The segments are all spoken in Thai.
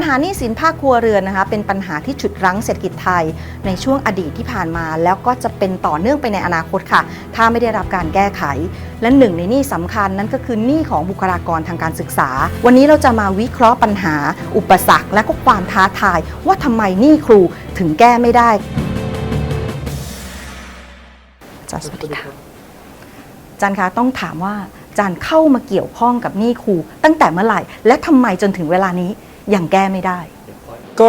ปัญหาหนี้สินภาคครัวเรือนนะคะเป็นปัญหาที่ฉุดรั้งเศรษฐกิจไทย ในช่วงอดีตที่ผ่านมา แล้วก็จะเป็นต่อเนื่องไปในอนาคตค่ะ ถ้าไม่ได้รับการแก้ไข และหนึ่งในหนี้สำคัญนั่นก็คือหนี้ของบุคลากรทางการศึกษา วันนี้เราจะมาวิเคราะห์ปัญหา อุปสรรคและก็ความท้าทาย ว่าทำไมหนี้ครูถึงแก้ไม่ได้จารย์สวัสดีค่ะอาจารย์คะต้องถามว่าจารย์เข้ามาเกี่ยวข้องกับหนี้ครูตั้งแต่เมื่อไหร่ และทำไมจนถึงเวลานี้ ยังแก้ไม่ได้ ก็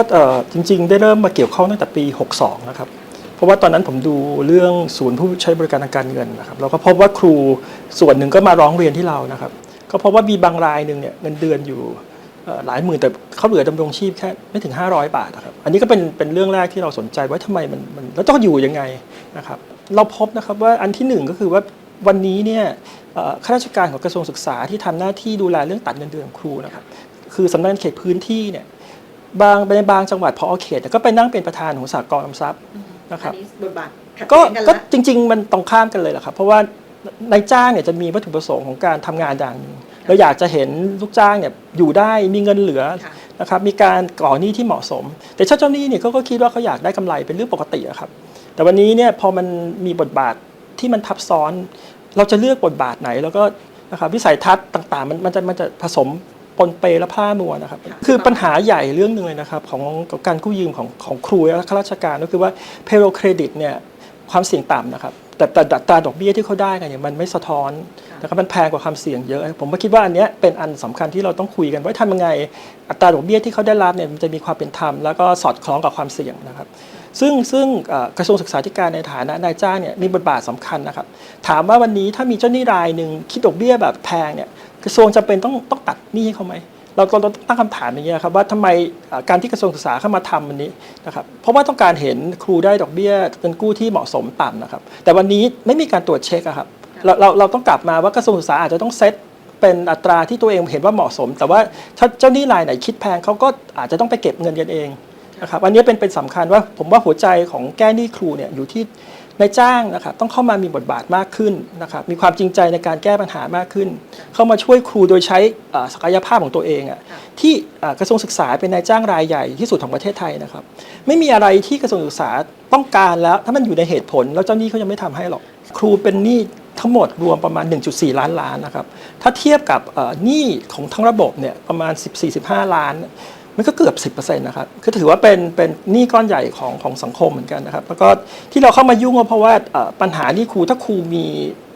จริง ๆ ได้เริ่มมาเกี่ยวข้องตั้งแต่ปี 62 นะครับ เพราะว่าตอนนั้นผมดูเรื่องศูนย์ผู้ใช้บริการทางการเงินนะครับเราก็พบว่าครูส่วนหนึ่งก็มาร้องเรียนที่เรานะครับ ก็พบว่ามีบางรายหนึ่งเนี่ยเงินเดือนอยู่หลายหมื่นแต่เขาเหลือดำรงชีพแค่ไม่ถึง 500 บาทนะครับ อันนี้ก็เป็นเป็นเรื่องแรกที่เราสนใจว่าทำไมมันมันแล้วต้องอยู่ยังไงนะครับ เราพบนะครับว่าอันที่หนึ่งก็คือว่าวันนี้เนี่ยข้าราชการของกระทรวงศึกษาที่ทำหน้าที่ดูแลเรื่องตัดเงินเดือนของครูนะครับ คือสำนักงานเขตพื้นที่เนี่ยบางในบางจังหวัดพอเขตก็ไปนั่งเป็นประธานของสากลออมทรัพย์นะครับบทบาทก็ก็จริง ๆ มันตรงข้ามกันเลยแหละครับ เพราะว่านายจ้างเนี่ยจะมีวัตถุประสงค์ของการทำงานอย่างหนึ่งเราอยากจะเห็นลูกจ้างเนี่ยอยู่ได้มีเงินเหลือนะครับมีการก่อหนี้ที่เหมาะสม แต่เจ้าหนี้เนี่ยเขาก็คิดว่าเขาอยากได้กำไรเป็นเรื่องปกติอะครับแต่วันนี้เนี่ยพอมันมีบทบาทที่มันทับซ้อน เราจะเลือกบทบาทไหน แล้วก็นะครับวิสัยทัศน์ต่างๆ มันมันจะมันจะผสม ปนเปและพร่ามัวนะครับคือปัญหาใหญ่เรื่องหนึ่งเลยนะครับของของการกู้ยืมของของครูและข้าราชการก็คือว่า payroll credit เนี่ยความเสี่ยงต่ำนะครับแต่แต่แต่อัตราดอกเบี้ยที่เขาได้กันเนี่ยมันไม่สะท้อนนะครับมันแพงกว่าความเสี่ยงเยอะ ผมก็คิดว่าอันเนี้ยเป็นอันสำคัญที่เราต้องคุยกันว่าทำยังไงอัตราดอกเบี้ยที่เขาได้รับเนี่ยมันจะมีความเป็นธรรมแล้วก็สอดคล้องกับความเสี่ยงนะครับ ซึ่งซึ่งเอ่อกระทรวงศึกษาธิการในฐานะนายจ้างเนี่ยมีบทบาทสำคัญนะครับ ถามว่าวันนี้ถ้ามีเจ้าหนี้รายหนึ่งคิดดอกเบี้ยแบบแพงเนี่ย กระทรวงจำเป็นต้องต้องตัดหนี้ให้เขาไหมเราเราต้องตั้งคำถามอย่างนี้ยครับว่าทำไมการที่กระทรวงศึกษาเข้ามาทำวันนี้นะครับเพราะว่าต้องการเห็นครูได้ดอกเบี้ยเงินกู้ที่เหมาะสมต่ำนะครับ แต่วันนี้ไม่มีการตรวจเช็คครับเราเราเราต้องกลับมาว่ากระทรวงศึกษาอาจจะต้องเซตเป็นอัตราที่ตัวเองเห็นว่าเหมาะสม แต่ว่าถ้าเจ้าหนี้รายไหนคิดแพงเขาก็อาจจะต้องไปเก็บเงินกันเองนะครับอันนี้เป็นเป็นสำคัญว่าผมว่าหัวใจของแก้หนี้ครูเนี่ยอยู่ที่ นายจ้างนะครับต้องเข้ามามีบทบาทมากขึ้นนะครับมีความจริงใจในการแก้ปัญหามากขึ้น เข้ามาช่วยครูโดยใช้ศักยภาพของตัวเองอะที่กระทรวงศึกษาเป็นนายจ้างรายใหญ่ที่สุดของประเทศไทยนะครับ ไม่มีอะไรที่กระทรวงศึกษาต้องการแล้ว ถ้ามันอยู่ในเหตุผล แล้วเจ้าหนี้เขายังไม่ทำให้หรอก ครูเป็นหนี้ทั้งหมดรวมประมาณ 1.4 ล้านล้านนะครับถ้าเทียบกับหนี้ของทั้งระบบเนี่ยประมาณ 14-15 ล้าน มันก็เกือบ 10%นะครับ คือถือว่าเป็นเป็นหนี้ก้อนใหญ่ของของสังคมเหมือนกันนะครับ แล้วก็ที่เราเข้ามายุ่งก็เพราะว่าปัญหานี้ครูถ้าครูมี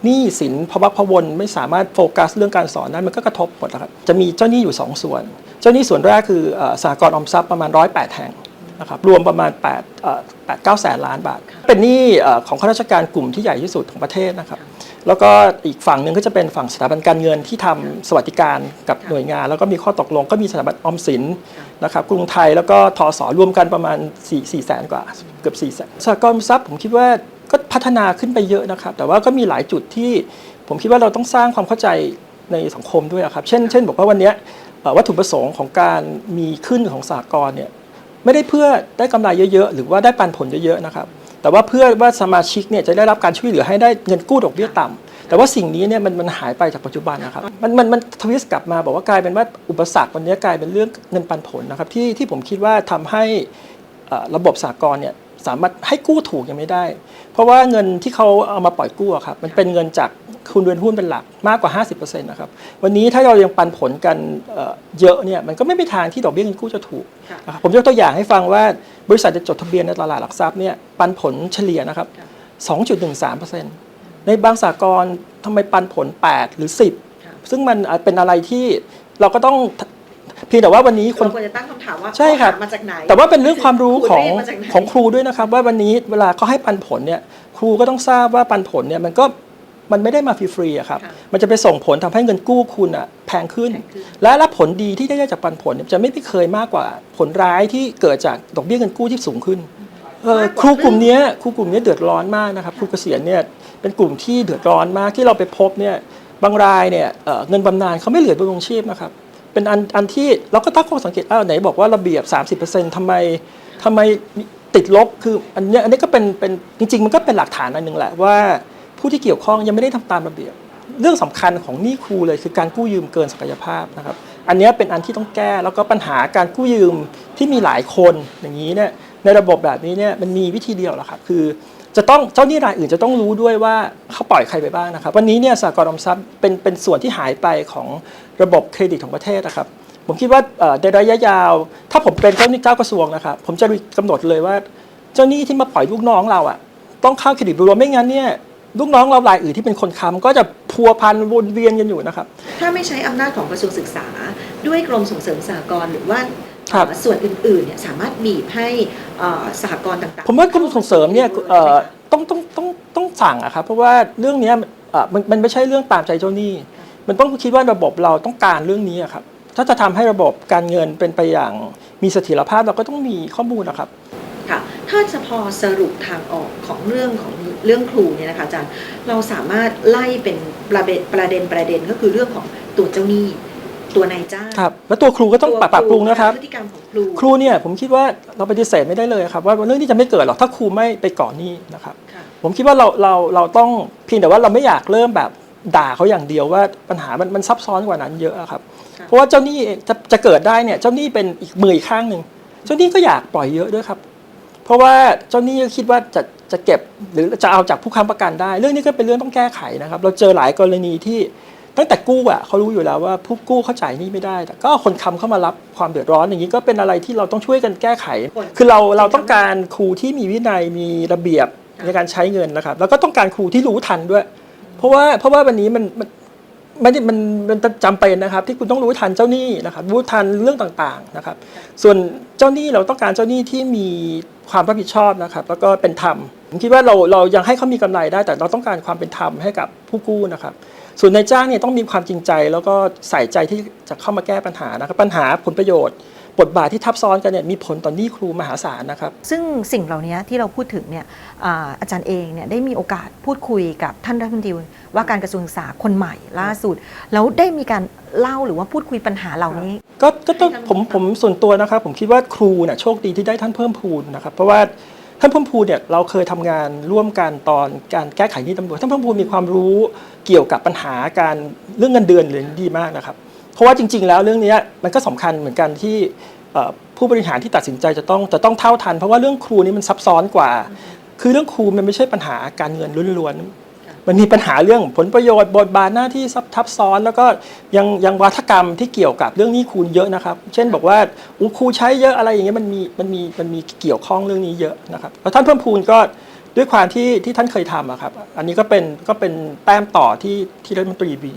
หนี้สินพวักพวนไม่สามารถโฟกัสเรื่องการสอนได้มันก็กระทบหมดนะครับ จะมีเจ้าหนี้อยู่ 2 ส่วน เจ้าหนี้ส่วนแรกคืออสหกรณ์ออมทรัพย์ประมาณ 108 แห่งนะครับรวมประมาณ8 8 9แสนล้านบาท เป็นหนี้ของข้าราชการกลุ่มที่ใหญ่ที่สุดของประเทศนะครับ แล้วก็อีกฝั่งหนึ่งก็จะเป็นฝั่งสถาบันการเงินที่ทำสวัสดิการกับหน่วยงาน แล้วก็มีข้อตกลงก็มีสถาบันออมสินนะครับกรุงไทยแล้วก็ทอสอรวมกันประมาณ4 4แสนกว่าเกือบ4แสนสหกรณ์ทรัพย์ผมคิดว่าก็พัฒนาขึ้นไปเยอะนะครับ แต่ว่าก็มีหลายจุดที่ผมคิดว่าเราต้องสร้างความเข้าใจในสังคมด้วยครับ เช่น เช่น บอกว่าวันนี้วัตถุประสงค์ของการมีขึ้นของสหกรณ์เนี่ยไม่ได้เพื่อได้กำไรเยอะๆ หรือว่าได้ปันผลเยอะๆนะครับ แต่ว่าเพื่อว่าสมาชิกเนี่ยจะได้รับการช่วยเหลือให้ได้เงินกู้ดอกเบี้ยต่ำแต่ว่าสิ่งนี้เนี่ยมันมันหายไปจากปัจจุบันนะครับมันมันมันทวิสต์กลับมาบอกว่ากลายเป็นว่าอุปสรรควันนี้กลายเป็นเรื่องเงินปันผลนะครับที่ที่ผมคิดว่าทำให้ระบบสากลเนี่ยสามารถให้กู้ถูกยังไม่ได้ เพราะว่าเงินที่เขาเอามาปล่อยกู้อะครับมันเป็นเงินจาก คุณเรือนหุ้นเป็นหลักมากกว่า 50%นะครับวันนี้ถ้าเรายังปันผลกันเอ่อเยอะเนี่ยมันก็ไม่มีทางที่ดอกเบี้ยเงินกู้จะถูกนะครับผมยกตัวอย่างให้ฟังว่าบริษัทจะจดทะเบียนในตลาดหลักทรัพย์เนี่ยปันผลเฉลี่ยนะครับ 2.13%ในบางสากลทำไมปันผล 8 หรือ 10 ซึ่งมันเป็นอะไรที่เราก็ต้องเพียงแต่ว่าวันนี้คนเราควรจะตั้งคำถามว่าใช่ครับมาจากไหน แต่ว่าเป็นเรื่องความรู้ของครูได้มาจากไหนของครูด้วยนะครับ ว่าวันนี้เวลาเขาให้ปันผลเนี่ยครูก็ต้องทราบว่าปันผลเนี่ยมันก็ มันไม่ได้มาฟรีๆอะครับ ค่ะมันจะไปส่งผลทำให้เงินกู้คุณอะแพงขึ้น แพงขึ้น และรับผลดีที่ได้จากปันผลเนี่ยจะไม่เคยมากกว่าผลร้ายที่เกิดจากดอกเบี้ยเงินกู้ที่สูงขึ้นเอ่อครูกลุ่มเนี้ยครูกลุ่มเนี้ยเดือดร้อนมากนะครับครูเกษียณเนี่ยเป็นกลุ่มที่เดือดร้อนมากที่เราไปพบเนี่ยบางรายเนี่ยเอ่อเงินบำนาญเขาไม่เหลือดำรงชีพนะครับเป็นอันอันที่เราก็ตั้งข้อสังเกตอ้าวไหนบอกว่าระเบียบ 30%ทำไมทำไมติดลบคืออันเนี้ยอันนี้ก็เป็นเป็นจริง ๆ มันก็เป็นหลักฐานอันหนึ่งแหละว่า ผู้ที่เกี่ยวข้องยังไม่ได้ทำตามระเบียบ เรื่องสำคัญของหนี้ครูเลยคือการกู้ยืมเกินศักยภาพนะครับ อันนี้เป็นอันที่ต้องแก้แล้วก็ปัญหาการกู้ยืมที่มีหลายคนอย่างนี้เนี่ยในระบบแบบนี้เนี่ยมันมีวิธีเดียวแหละครับคือจะต้องเจ้าหนี้รายอื่นจะต้องรู้ด้วยว่าเขาปล่อยใครไปบ้างนะครับ วันนี้เนี่ยสากลออมทรัพย์เป็นเป็นส่วนที่หายไปของระบบเครดิตของประเทศนะครับ ผมคิดว่าในระยะยาว ถ้าผมเป็นเจ้าหนี้เจ้ากระทรวงนะครับ ผมจะกำหนดเลยว่า เจ้าหนี้ที่มาปล่อยลูกน้องเราอะต้องเข้าเครดิตบูโรไม่งั้นเนี่ย ลูกน้องเรารายอื่นที่เป็นคนค้ำก็จะพัวพันวนเวียนกันอยู่นะครับ ถ้าไม่ใช้อำนาจของกระทรวงศึกษา ด้วยกรมส่งเสริมสหกรณ์หรือว่าครับเอ่อส่วนอื่นๆเนี่ยสามารถบีบให้เอ่อสหกรณ์ต่างๆ ผมว่ากรมส่งเสริมเนี่ยเอ่อต้องต้องต้องต้องสั่งอะครับเพราะว่าเรื่องเนี้ยเอ่อมันมันไม่ใช่เรื่องตามใจเจ้าหนี้ มันต้องคิดว่าระบบเราต้องการเรื่องนี้อะครับถ้าจะทำให้ระบบการเงินเป็นไปอย่างมีเสถียรภาพเราก็ต้องมีข้อมูลนะครับค่ะ ถ้าจะพอสรุปทางออกของเรื่องของเรื่องครูเนี่ยนะคะอาจารย์เราสามารถไล่เป็นประเด็นประเด็นประเด็นก็คือเรื่องของตัวเจ้าหนี้ตัวนายจ้างครับแล้วตัวครูก็ต้องตัวปรับปรับปรุงนะครับพฤติกรรมของครูครูเนี่ยผมคิดว่าเราปฏิเสธไม่ได้เลยครับว่าเรื่องนี้จะไม่เกิดหรอกถ้าครูไม่ไปก่อนหนี้นะครับค่ะผมคิดว่าเราเราเราต้องเพียงแต่ว่าเราไม่อยากเริ่มแบบด่าเขาอย่างเดียวว่าปัญหามันมันซับซ้อนกว่านั้นเยอะอะครับค่ะเพราะว่าเจ้าหนี้จะจะเกิดได้เนี่ยเจ้าหนี้เป็นอีกมืออีกข้างหนึ่งเจ้าหนี้ก็อยากปล่อยเยอะด้วยครับ เพราะว่าเจ้าหนี้ก็คิดว่าจะจะเก็บหรือจะเอาจากผู้ค้ำประกันได้ เรื่องนี้ก็เป็นเรื่องต้องแก้ไขนะครับ เราเจอหลายกรณีที่ตั้งแต่กู้อะเขารู้อยู่แล้วว่าผู้กู้เขาจ่ายหนี้ไม่ได้ แต่ก็คนค้ำเข้ามารับความเดือดร้อนอย่างนี้ก็เป็นอะไรที่เราต้องช่วยกันแก้ไข คือเราเราต้องการครูที่มีวินัยมีระเบียบในการใช้เงินนะครับ แล้วก็ต้องการครูที่รู้ทันด้วย เพราะว่าเพราะว่าวันนี้มัน มันมันมันมันจำเป็นนะครับ ที่คุณต้องรู้ทันเจ้าหนี้นะครับรู้ทันเรื่องต่างๆนะครับ ส่วนเจ้าหนี้เราต้องการเจ้าหนี้ที่มีความรับผิดชอบนะครับ แล้วก็เป็นธรรมผมคิดว่าเราเรายังให้เขามีกำไรได้ แต่เราต้องการความเป็นธรรมให้กับผู้กู้นะครับ ส่วนนายจ้างเนี่ยต้องมีความจริงใจ แล้วก็ใส่ใจที่จะเข้ามาแก้ปัญหานะครับปัญหาผลประโยชน์ บทบาทที่ทับซ้อนกันเนี่ยมีผลต่อหนี้ครูมหาศาลนะครับ ซึ่งสิ่งเหล่านี้ที่เราพูดถึงเนี่ยอาอาจารย์เองเนี่ยได้มีโอกาสพูดคุยกับท่านรัฐมนตรีว่าการกระทรวงศึกษาคนใหม่ล่าสุด แล้วได้มีการเล่าหรือว่าพูดคุยปัญหาเหล่านี้ ก็ก็ต้องให้ท่านผมผมส่วนตัวนะครับ ผมคิดว่าครูเนี่ยโชคดีที่ได้ท่านเพิ่มพูนนะครับ เพราะว่าท่านเพิ่มพูนเนี่ยเราเคยทำงานร่วมกันตอนการแก้ไขหนี้ตำรวจท่านเพิ่มพูนมีความรู้เกี่ยวกับปัญหาการเรื่องเงินเดือนเลยดีมากนะครับ เพราะว่าจริง ๆ แล้วเรื่องเนี้ยมันก็สำคัญเหมือนกันที่เอ่อผู้บริหารที่ตัดสินใจจะต้องจะต้องเท่าทัน เพราะว่าเรื่องครูนี่มันซับซ้อนกว่า คือเรื่องครูมันไม่ใช่ปัญหาการเงินล้วนๆมันมีปัญหาเรื่องผลประโยชน์บทบาทหน้าที่ซับทับซ้อน แล้วก็ยังยังวัฒกรรมที่เกี่ยวกับเรื่องหนี้คูณเยอะนะครับ เช่นบอกว่าอุ๊ยครูใช้เยอะอะไรอย่างเงี้ยมันมีมันมีมันมีเกี่ยวข้องเรื่องนี้เยอะนะครับแล้วท่านเพิ่มพูนก็ด้วยความที่ที่ท่านเคยทำอะครับ อันนี้ก็เป็นก็เป็นแต้มต่อที่ที่รัฐมนตรีบี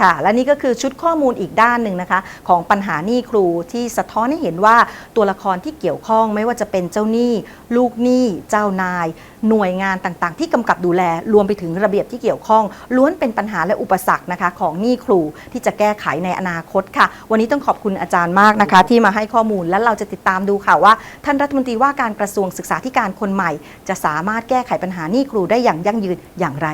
ค่ะ และนี่ก็คือชุดข้อมูลอีกด้านหนึ่งนะคะ ของปัญหาหนี้ครูที่สะท้อนให้เห็นว่าตัวละครที่เกี่ยวข้องไม่ว่าจะเป็นเจ้าหนี้ ลูกหนี้ เจ้านาย หน่วยงานต่างๆ ที่กำกับดูแลรวมไปถึงระเบียบที่เกี่ยวข้อง ล้วนเป็นปัญหาและอุปสรรคนะคะของหนี้ครูที่จะแก้ไขในอนาคตค่ะ วันนี้ต้องขอบคุณอาจารย์มากนะคะ ที่มาให้ข้อมูลและเราจะติดตามดูค่ะว่า ท่านรัฐมนตรีว่าการกระทรวงศึกษาธิการคนใหม่ จะสามารถแก้ไขปัญหาหนี้ครูได้อย่างยั่งยืนอย่างไร